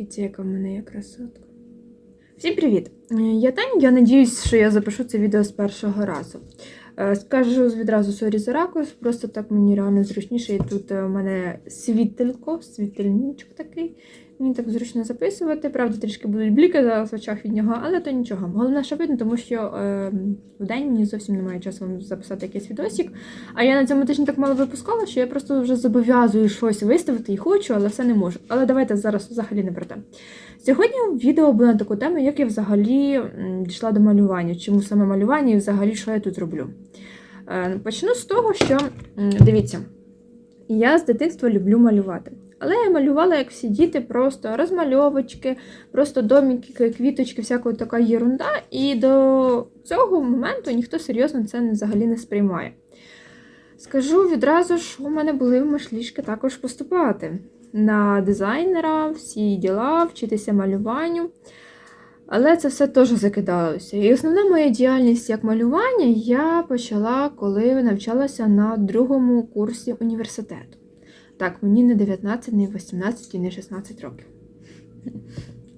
Дивіться, яка в мене є красотка. Всім привіт! Е, Я Таня, я надіюсь, що я запишу це відео з першого разу. Е, Скажу відразу сорі за ракурс, просто так мені реально зручніше. І тут е, у мене світелько, світильничок такий. Мені так зручно записувати. Правда, трішки будуть бліки зараз в очах від нього, але то нічого. Головне, що видно, тому що е, в день мені зовсім немає часу вам записати якийсь відосик. А я на цьому тижні так мало випускала, що я просто вже зобов'язую щось виставити і хочу, але все не можу. Але давайте зараз взагалі не про те. Сьогодні відео буде на таку тему, як я взагалі дійшла до малювання, чому саме малювання і взагалі що я тут роблю. Е, Почну з того, що дивіться, я з дитинства люблю малювати. Але я малювала, як всі діти, просто розмальовочки, просто домики, квіточки, всяка така єрунда. І до цього моменту ніхто серйозно це взагалі не сприймає. Скажу відразу, що у мене були мишлішки також поступати на дизайнера, всі діла, вчитися малюванню. Але це все теж закидалося. І основна моя діяльність як малювання я почала, коли навчалася на другому курсі університету. Так, мені не 19, не 18 і не 16 років.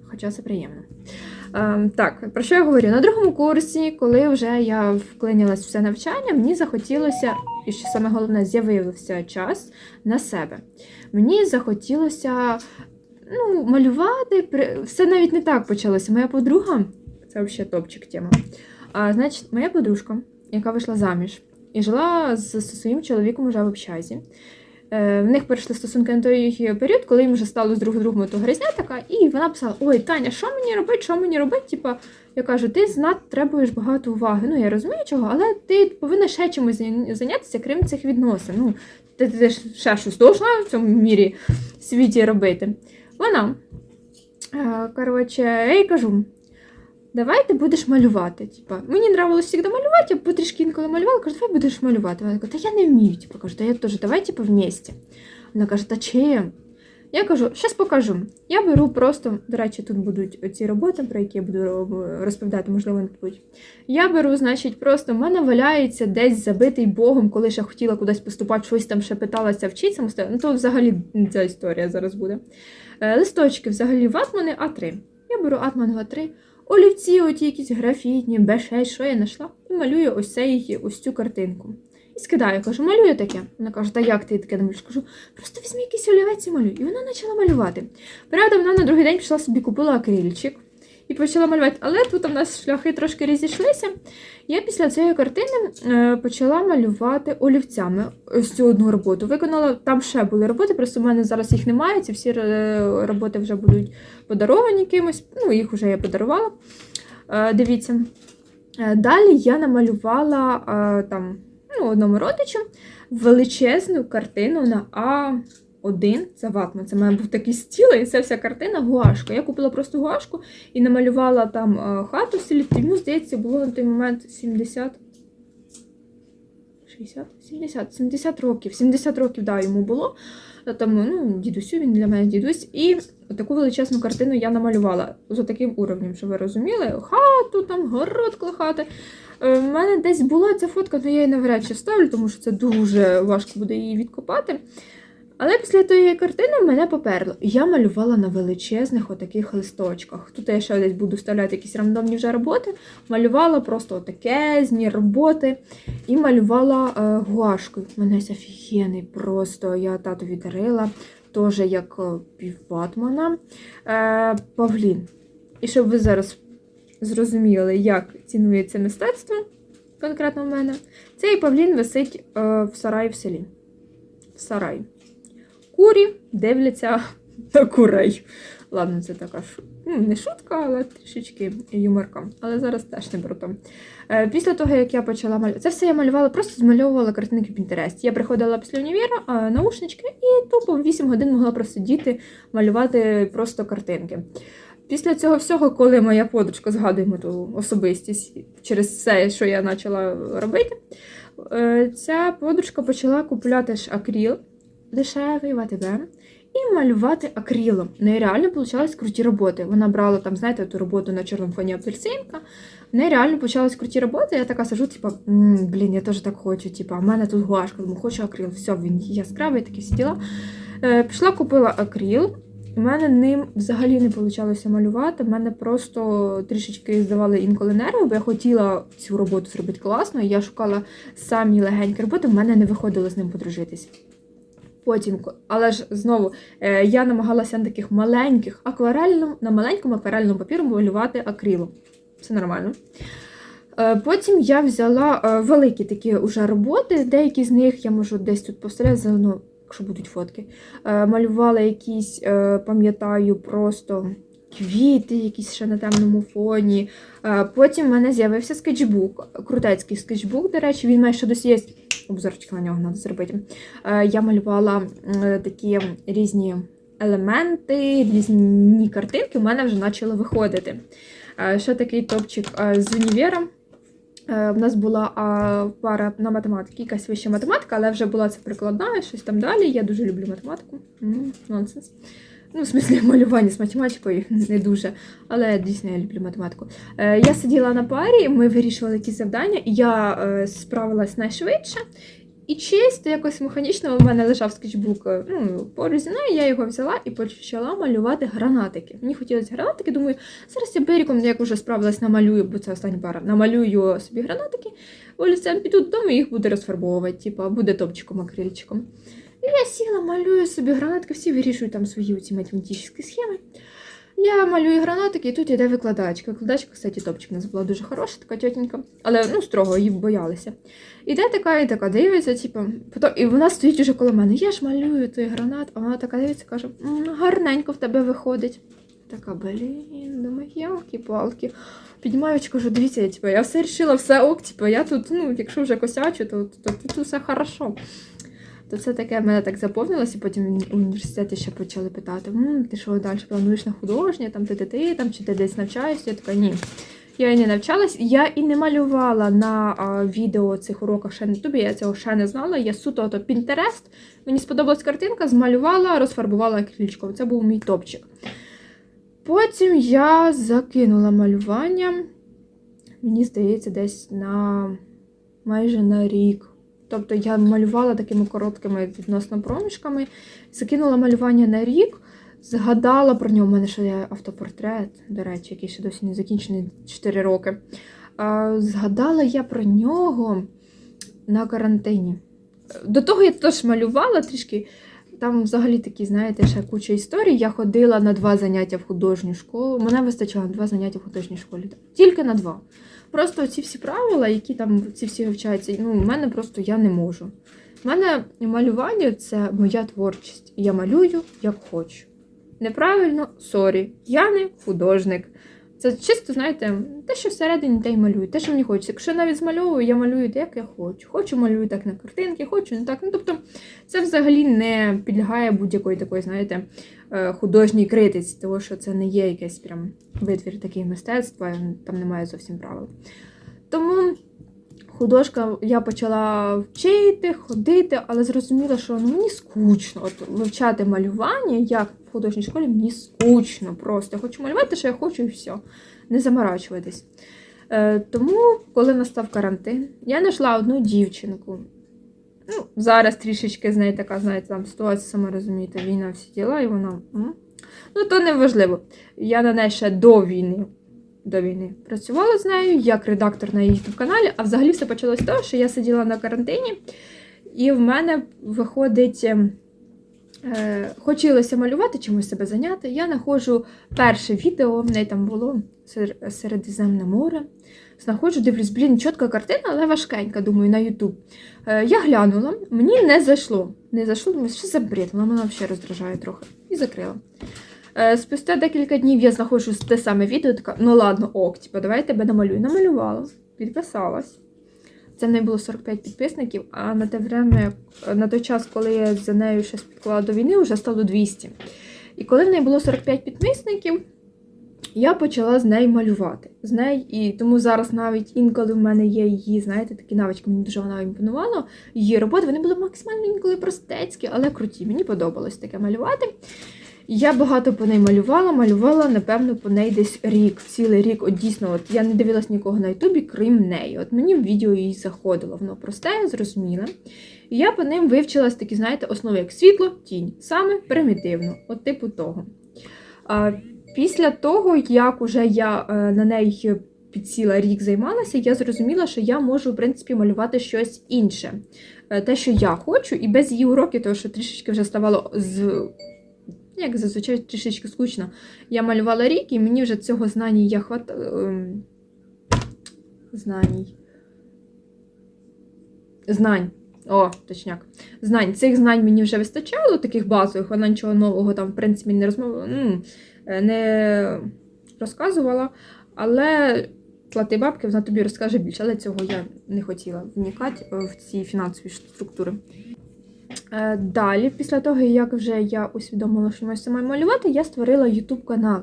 Хоча це приємно. Ем, так, про що я говорю? На другому курсі, коли вже я вклинилась в це навчання, мені захотілося, і що саме головне, з'явився час на себе. Мені захотілося ну, малювати. Все навіть не так почалося. Моя подруга, це взагалі топчик тема. А, значить, моя подружка, яка вийшла заміж і жила з, зі своїм чоловіком уже в общазі. Е, В них перейшли стосунки на той період, коли їм вже стало з друг другом то грязня така, і вона писала: Ой, Таня, що мені робити, що мені робити? Типа, я кажу, ти знат требуєш багато уваги. Ну, я розумію чого, але ти повинна ще чимось зайнятися, крім цих відносин. Ну, ти, ти ще щось должна в цьому мірі світі робити. Вона, е, коротше, я їй кажу. Давай ти будеш малювати. Типа, мені нравилось завжди малювати, я потрішки інколи малювала, кажу, давай будеш малювати. Вона каже, та я не вмію. Типа, кажу, та я теж, давай типа, вместе. Вона каже, та чим? Я кажу, щас покажу. Я беру просто, до речі, тут будуть ці роботи, про які я буду розповідати, можливо, не будуть. Я беру, значить, просто в мене валяється десь забитий Богом, коли ще хотіла кудись поступати, щось там ще питалася вчити самостійно. Ну, то взагалі ця історія зараз буде. Е, Листочки взагалі ватмани А3. Я беру атман А3, олівці, оті якісь графітні, Б6, що я знайшла, і малюю ось, цей, ось цю картинку. І скидаю, кажу, малюю таке. Вона каже, та як ти таке малюєш? Кажу, просто візьми якийсь олівець і малюй. І вона почала малювати. Правда, вона на другий день пішла собі купила акрильчик і почала малювати. Але тут у нас шляхи трошки розійшлися. Я після цієї картини е, почала малювати олівцями ось цю одну роботу. Виконала там ще були роботи, просто в мене зараз їх немає. Ці всі е, роботи вже будуть подаровані кимось. Ну, їх вже я подарувала. Е, Дивіться. Далі я намалювала там ну, одному родичу величезну картину на А1 за ватман. Це в мене був такий стіл, і це вся картина гуашка. Я купила просто гуашку і намалювала там е, хату селі. Йому, здається, було на той момент 70. 60? 70, 70 років. 70 років, да, йому було. Та Там, ну, дідусю, він для мене дідусь. І таку величезну картину я намалювала за таким уровнем, щоб ви розуміли. Хату, там, город коло хати. Е, мене десь була ця фотка, але я її навряд чи вставлю, тому що це дуже важко буде її відкопати. Але після тієї картини мене поперло. Я малювала на величезних отаких листочках. Тут я ще десь буду вставляти якісь рандомні вже роботи. Малювала просто отакезні роботи і малювала е, гуашкою. Мене офігенний просто. Я татові дарила, теж як е, півватмана. Е, Павлін. І щоб ви зараз зрозуміли, як цінується мистецтво, конкретно в мене, цей павлін висить е, в сараї в селі. В сараї. Курі дивляться на курей. Ладно, це така ш... ну, не шутка, але трішечки юморка. Але зараз теж не про. Е, після того, як я почала малювати, це все я малювала, просто змальовувала картинки в Pinterest. Я приходила після універа, наушнички, і тупо 8 годин могла просидіти, малювати просто картинки. Після цього всього, коли моя подружка, згадуємо ту особистість через все, що я почала робити, е, ця подружка почала купувати ж акріл, дешевий в і малювати акрилом. В неї реально получались круті роботи. Вона брала там, знаєте, ту роботу на чорному фоні апельсинка. В неї реально почались круті роботи. Я така сижу, типа, блін, я теж так хочу. Типа, а в мене тут гуашка, тому хочу акрил. Все, він яскравий, такі всі діла. Е, пішла, купила акрил. У мене ним взагалі не вийшло малювати. У мене просто трішечки здавали інколи нерви, бо я хотіла цю роботу зробити класно. і Я шукала самі легенькі роботи, в мене не виходило з ним подружитись. Потім, але ж знову е, я намагалася на таких маленьких акварельному, на маленькому акварельному папіру малювати акрилом. Все нормально. Е, Потім я взяла е, великі такі уже роботи. Деякі з них я можу десь тут поставляти, заодно, якщо будуть фотки. Малювала якісь, пам'ятаю, просто квіти, якісь ще на темному фоні. Потім в мене з'явився скетчбук, крутецький скетчбук, до речі, він має ще досі є. Обзорчик на нього треба зробити. Е, Я малювала е, такі різні елементи, різні картинки, в мене вже почали виходити. Е, Ще такий топчик з універа. Е, В нас була пара на математиці, якась вища математика, але вже була це прикладна, щось там далі. Я дуже люблю математику. Нонсенс. Ну, в смислі, малювання з математикою не дуже, але дійсно я люблю математику. Е, я сиділа на парі, ми вирішували якісь завдання, і я е, справилась найшвидше. І чисто якось механічно у мене лежав скетчбук е, ну, поруч зі мною, я його взяла і почала малювати гранатики. Мені хотілося гранатики, думаю, зараз я беріком, як вже справилась, намалюю, бо це остання пара, намалюю собі гранатики, олівцем піду додому і їх буду розфарбовувати, типу, буде топчиком, акрильчиком. І я сіла, малюю собі гранатики, всі вирішують там свої ці математичні схеми. Я малюю гранатики, і тут іде викладачка. Викладачка, кстати, топчик у нас була дуже хороша, така тітенька, але ну, строго її боялися. Іде така і така дивиться, типу, потім, і вона стоїть уже коло мене. Я ж малюю той гранат, а вона така дивиться, каже, «М, гарненько в тебе виходить. Така, блін, думаю, ялки-палки. Піднімаю кажу, дивіться, я, типу, я все рішила, все ок, типу, я тут, ну, якщо вже косячу, то, то, то тут все хорошо. То це таке мене так заповнилося, потім в університеті ще почали питати: М, ти що далі плануєш на художнє, там ти, ти, ти там, чи ти десь навчаєшся? Я така, ні. Я і не навчалась, я і не малювала на а, відео цих уроках ще на ютубі, я цього ще не знала. Я суто ото Pinterest. Мені сподобалась картинка, змалювала, розфарбувала акрильчиком. Це був мій топчик. Потім я закинула малювання, мені здається, десь на майже на рік. Тобто я малювала такими короткими відносно проміжками, закинула малювання на рік, згадала про нього. У мене ще є автопортрет, до речі, який ще досі не закінчений 4 роки. Згадала я про нього на карантині. До того я теж малювала трішки. Там взагалі такі, знаєте, ще куча історій. Я ходила на два заняття в художню школу. Мене вистачало на два заняття в художній школі. Тільки на два. Просто ці всі правила, які там ці всі вивчаються, ну, в мене просто я не можу. У мене малювання це моя творчість. Я малюю як хочу. Неправильно, сорі, я не художник. Це чисто, знаєте, те, що всередині, те й малюю, те, що мені хочеться. Якщо навіть змальовую, я малюю так, як я хочу. Хочу малюю так на картинки, хочу не так. Ну, тобто, це взагалі не підлягає будь-якої такої, знаєте, художній критиці, тому що це не є якийсь прям витвір такий мистецтва, там немає зовсім правил. Тому художка я почала вчити, ходити, але зрозуміла, що ну, мені скучно. От вивчати малювання, як в художній школі, мені скучно просто. Я хочу малювати, що я хочу, і все. Не заморачуватись. Е, тому, коли настав карантин, я знайшла одну дівчинку. Ну, зараз трішечки з нею така, знаєте, там ситуація, сама розумієте, війна, всі діла, і вона. Ну, то не важливо. Я на неї ще до війни до війни працювала з нею як редактор на її каналі. А взагалі все почалося з того, що я сиділа на карантині, і в мене виходить. Е, хотілося малювати, чимось себе зайняти. Я знаходжу перше відео, в неї там було Середземне море. Знаходжу, дивлюсь, блін, чітка картина, але важкенька, думаю, на Ютуб. Е, я глянула, мені не зайшло. Не зайшло, думаю, що за бред, вона мене взагалі роздражає трохи. І закрила. Е, Спустя декілька днів я знаходжу те саме відео, така, ну ладно, ок, типу, давай я тебе намалюю. Намалювала, підписалась. Це в неї було 45 підписників, а на те время, на той час, коли я за нею ще спідкувала до війни, вже стало 200. І коли в неї було 45 підписників, я почала з нею малювати. З нею, і тому зараз навіть інколи в мене є її, знаєте, такі навички, мені дуже вона імпонувала. Її роботи вони були максимально інколи простецькі, але круті. Мені подобалось таке малювати. Я багато по неї малювала, малювала, напевно, по неї десь рік, цілий рік. От дійсно, от я не дивилась нікого на Ютубі, крім неї. От мені в відео їй заходило, воно просте, зрозуміле. І я по ним вивчилась такі, знаєте, основи як світло, тінь, саме примітивно, от типу того. А після того, як уже я е, на неї підсіла рік займалася, я зрозуміла, що я можу, в принципі, малювати щось інше. Е, Те, що я хочу, і без її уроків, тому що трішечки вже ставало з. Як зазвичай трішечки скучно. Я малювала рік, і мені вже цього знання я хват... ем, знань. Знань. О, точняк. Знань. Цих знань мені вже вистачало, таких базових, вона нічого нового там, в принципі, не розмовляла, ну, е, не розказувала. Але плати бабки, вона тобі розкаже більше. Але цього я не хотіла вникати в ці фінансові структури. Е, Далі, після того, як вже я усвідомила, що маю сама малювати, я створила YouTube канал.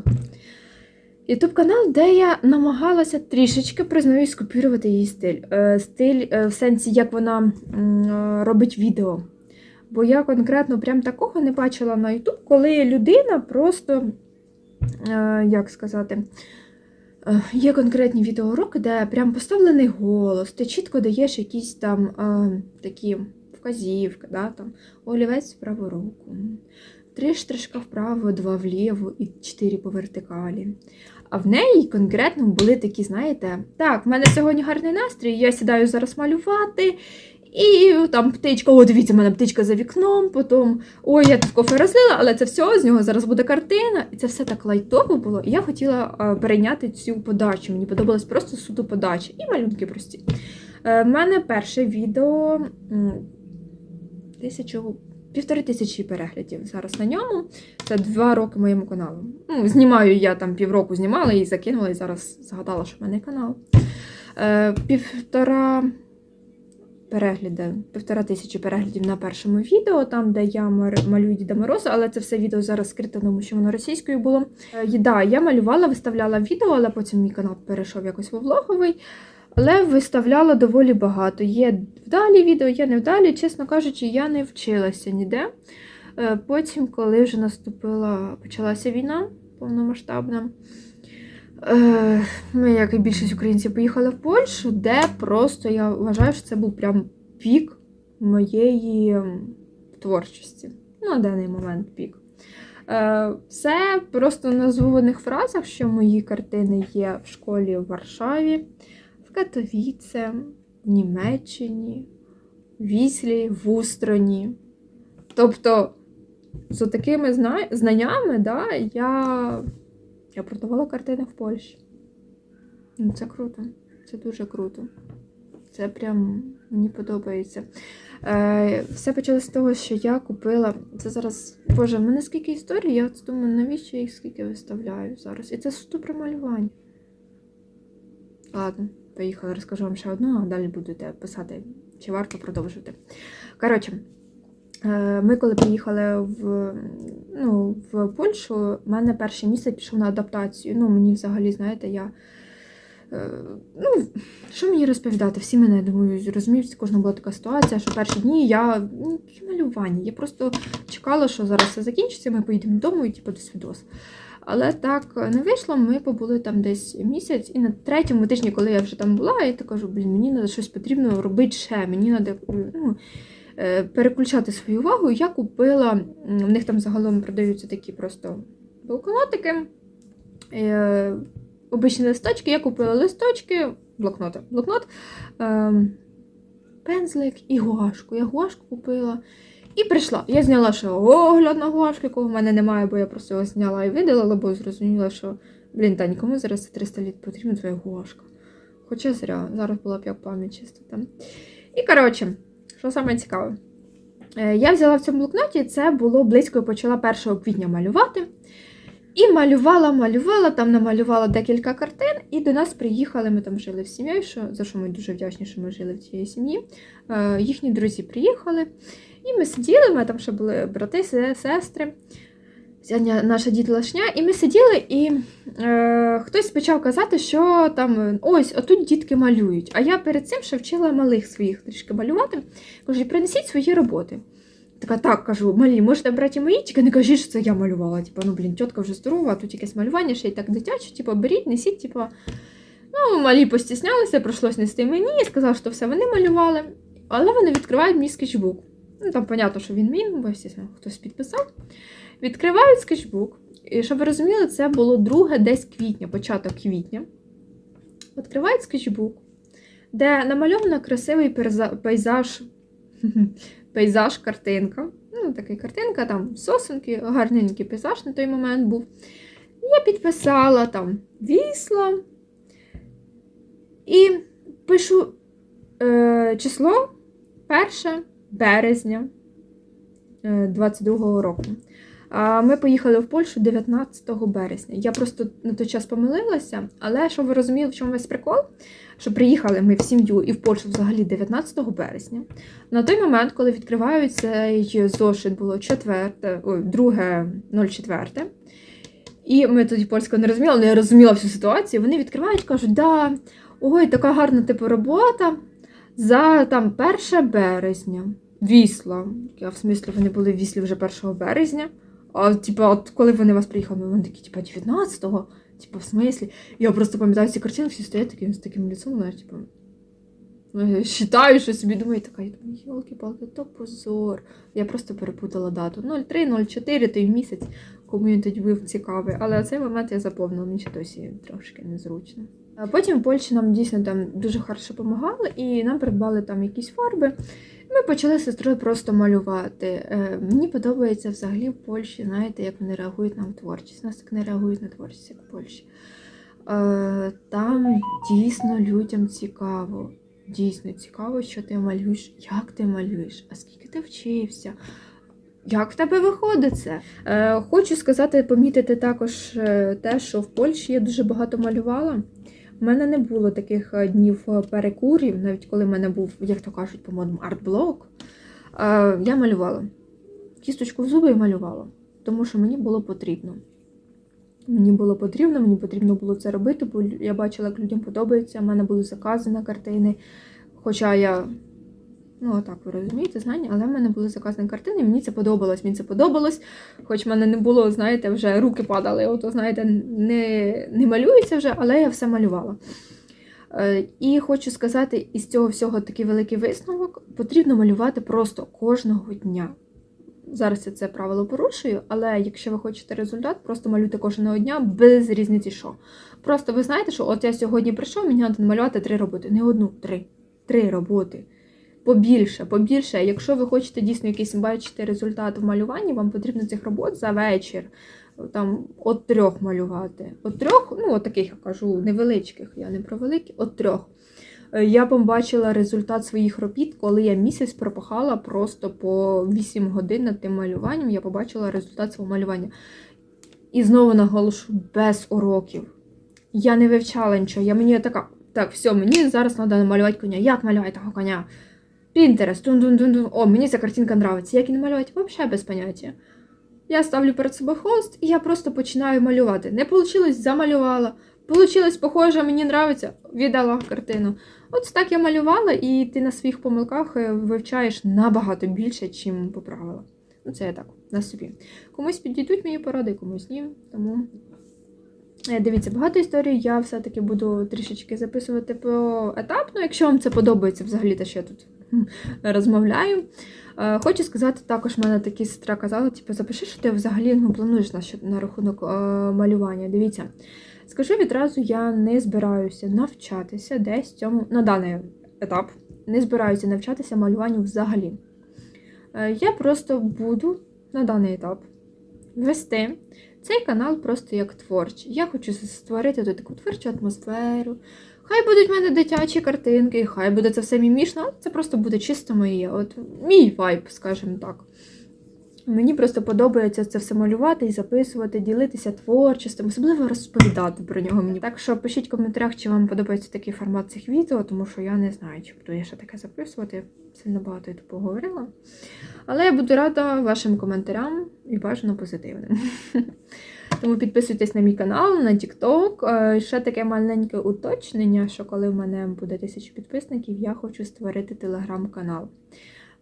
YouTube канал, де я намагалася трішечки признаюсь скопірувати її стиль. Е, Стиль е, в сенсі, як вона робить відео. Бо я конкретно прям такого не бачила на YouTube, коли людина просто, як сказати, є конкретні відеоуроки, де прям поставлений голос, ти чітко даєш якісь там такі вказівки, да, там, олівець в праву руку, три штришка вправо, два вліво і чотири по вертикалі. А в неї конкретно були такі, знаєте, так, в мене сьогодні гарний настрій, я сідаю зараз малювати. І там птичка, о, дивіться, в мене птичка за вікном, потім ой, я тут кофе розлила, але це все, з нього зараз буде картина. І це все так лайтово було. І я хотіла е, перейняти цю подачу. Мені подобалась просто суто подача і малюнки прості. Е, в мене перше відео тисячу, півтори тисячі переглядів зараз на ньому. Це два роки моєму каналу. Ну, знімаю я там півроку знімала і закинула, і зараз згадала, що в мене канал. Е, півтора перегляди, півтора тисячі переглядів на першому відео, там, де я малюю Діда Мороза, але це все відео зараз скрите, тому що воно російською було. Е, да, я малювала, виставляла відео, але потім мій канал перейшов якось в влоговий. Але виставляла доволі багато. Є вдалі відео, є невдалі. Чесно кажучи, я не вчилася ніде. Е, Потім, коли вже наступила, почалася війна повномасштабна, е, ми, як і більшість українців, поїхали в Польщу, де просто я вважаю, що це був прям пік моєї творчості. На даний момент пік. Е, Це просто на звуваних фразах, що мої картини є в школі в Варшаві, в Катовіце, в Німеччині, в Віслі, в Устроні. Тобто, з такими зна- знаннями, да, я, я продавала картини в Польщі. Ну, Це круто. Це дуже круто. Це прям мені подобається. Е, все почалося з того, що я купила. Це зараз. Боже, в мене скільки історій, я думаю, навіщо я їх скільки виставляю зараз? І це суто про малювання. Ладно, поїхала, розкажу вам ще одну, а далі будете писати, чи варто продовжити. Коротше, е, ми коли приїхали в, ну, в Польщу, в мене перший місяць пішов на адаптацію. Ну, мені взагалі, знаєте, я. е, Ну, що мені розповідати? Всі мене я думаю, розуміють, кожна була така ситуація, що перші дні я ну, малювання. Я просто чекала, що зараз все закінчиться, ми поїдемо додому і типу, до свідос. Але так не вийшло, ми побули там десь місяць, і на третьому тижні, коли я вже там була, я так кажу, блін, мені треба щось потрібно робити ще. Мені треба ну, е, переключати свою увагу. Я купила, в них там загалом продаються такі просто блокнотики. Е, Обичні листочки, я купила листочки, блокноти, блокнот, ем, пензлик і гуашку. Я гуашку купила і прийшла. Я зняла ще огляд на гуашку, якого в мене немає, бо я просто його зняла і видалила, бо зрозуміла, що, блін, та нікому зараз це 300 літ потрібна твоя гуашка. Хоча зря, зараз була б як пам'ять чисто там. І коротше, що саме цікаве. Е, Я взяла в цьому блокноті, це було близько, я почала 1 квітня малювати. І малювала, малювала, там намалювала декілька картин, і до нас приїхали. Ми там жили в сім'ї, за що ми дуже вдячні, що ми жили в цій сім'ї. Е, їхні друзі приїхали, і ми сиділи, ми там ще були брати, сестри, ня- наша дітлашня, і ми сиділи, і е, хтось почав казати, що там ось, отут дітки малюють. А я перед цим ще вчила малих своїх трішки малювати. Кажу, принесіть свої роботи. Така, так, кажу, малі, можете брати мої, тільки не кажіть, що це я малювала. Типа, ну, блін, тітка вже здорова, тут якесь малювання, ще й так дитяче, типу, беріть, несіть, типу. Ну, малі постіснялися, прийшлось нести мені, сказав, що все вони малювали. Але вони відкривають мій скетчбук. Ну, там, понятно, що він мій, бо, звісно, хтось підписав. Відкриваю скетчбук. І щоб ви розуміли, це було друге десь квітня, початок квітня. Відкривають скетчбук, де намальовано красивий пейзаж, пейзаж, картинка. Ну, така картинка, там сосенки, гарненький пейзаж на той момент був. Я підписала там вісла і пишу е, число 1 березня е, 22 року. Ми поїхали в Польщу 19 березня. Я просто на той час помилилася, але щоб ви розуміли, в чому весь прикол, що приїхали ми в сім'ю і в Польщу взагалі 19 березня. На той момент, коли відкривають цей зошит, було 4, ой, 2.04. І ми тоді польською не розуміли, але я розуміла всю ситуацію. Вони відкривають, кажуть, да, ой, така гарна типу робота за там 1 березня. Вісла. Я в смислі вони були в віслі вже 1 березня. А типу, от коли вони вас приїхали, вони такі, типу, 19-го, типу, в смислі. Я просто пам'ятаю ці картини, всі стоять таким, з таким лицом, знаєш, ну, Считаю, що собі думаю, така, я думаю, йолки-палки, то позор. Я просто перепутала дату. 03-04, той місяць, кому він тоді був цікавий. Але цей момент я заповнила, мені ще досі трошки незручно. Потім в Польщі нам дійсно там дуже хорошо допомагали, і нам придбали там якісь фарби. Ми почали з сестрою просто малювати. Е, мені подобається взагалі в Польщі, знаєте, як вони реагують на творчість. Нас так не реагують на творчість, як в Польщі. Е, там дійсно людям цікаво. Дійсно цікаво, що ти малюєш, як ти малюєш, а скільки ти вчився. Як в тебе виходить це? Е, хочу сказати, помітити також те, що в Польщі я дуже багато малювала. У мене не було таких е, днів е, перекурів, навіть коли в мене був, як то кажуть, по-моєму, арт-блок. Я малювала. Кісточку в зуби і малювала, тому що мені було потрібно. Мені було потрібно, мені потрібно було це робити, бо я бачила, як людям подобається. У мене були закази на картини. Хоча я, ну отак ви розумієте, знання, але в мене були заказані картини, і мені це подобалось. Мені це подобалось. Хоч в мене не було, знаєте, вже руки падали, ото, знаєте, не, не малюється вже, але я все малювала. Е, І хочу сказати, із цього всього такий великий висновок потрібно малювати просто кожного дня. Зараз я це правило порушую, але якщо ви хочете результат, просто малюйте кожного дня без різниці що. Просто ви знаєте, що от я сьогодні прийшов, мені треба намалювати три роботи. Не одну, три. Три роботи. Побільше, побільше. Якщо ви хочете дійсно якийсь бачити результат в малюванні, вам потрібно цих робот за вечір. Там от трьох малювати. От трьох, ну от таких я кажу, невеличких, я не про великі, от трьох. Е, Я побачила результат своїх робіт, коли я місяць пропахала просто по 8 годин над тим малюванням. Я побачила результат свого малювання. І знову наголошу, без уроків. Я не вивчала нічого. Я мені така, так, все, мені зараз треба намалювати коня. Як малювати того коня? Пінтерес, тун-тун-тун-тун. О, мені ця картинка подобається. Як її намалювати? Взагалі без поняття. Я ставлю перед собою холст, і я просто починаю малювати. Не вийшло, замалювала. Получилось похоже, мені подобається, віддала картину. От так я малювала, і ти на своїх помилках е, вивчаєш набагато більше, чим поправила. Ну, це я так, на собі. Комусь підійдуть мої поради, комусь ні. Тому Е, дивіться, багато історій я все-таки буду трішечки записувати поетапно, якщо вам це подобається взагалі, те, що я тут розмовляю. Е, Хочу сказати, також в мене такі сестра казала, типу, запиши, що ти взагалі ну, плануєш на, на рахунок е, малювання. Дивіться, скажу відразу, я не збираюся навчатися десь цьому на даний етап. Не збираюся навчатися малюванню взагалі. Е, Я просто буду на даний етап вести цей канал просто як творчий. Я хочу створити тут таку творчу атмосферу. Хай будуть в мене дитячі картинки, хай буде це все мімішно, це просто буде чисто моє. От мій вайб, скажімо так. Мені просто подобається це все малювати і записувати, ділитися творчістю, особливо розповідати про нього мені. Так що пишіть в коментарях, чи вам подобається такий формат цих відео, тому що я не знаю, чи буду я ще таке записувати. Я сильно багато я тут поговорила. Але я буду рада вашим коментарям і бажано позитивним. Тому підписуйтесь на мій канал, на TikTok. Е, Ще таке маленьке уточнення, що коли в мене буде тисячу підписників, я хочу створити телеграм-канал.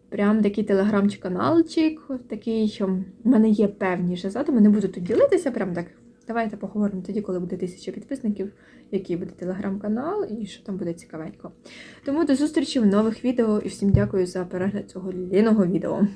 Прям такий телеграм-каналчик, такий, що в мене є певні ж задуми, не буду тут ділитися, прям так Давайте поговоримо тоді, коли буде тисяча підписників, який буде телеграм-канал і що там буде цікавенько. Тому до зустрічі в нових відео і всім дякую за перегляд цього ліного відео.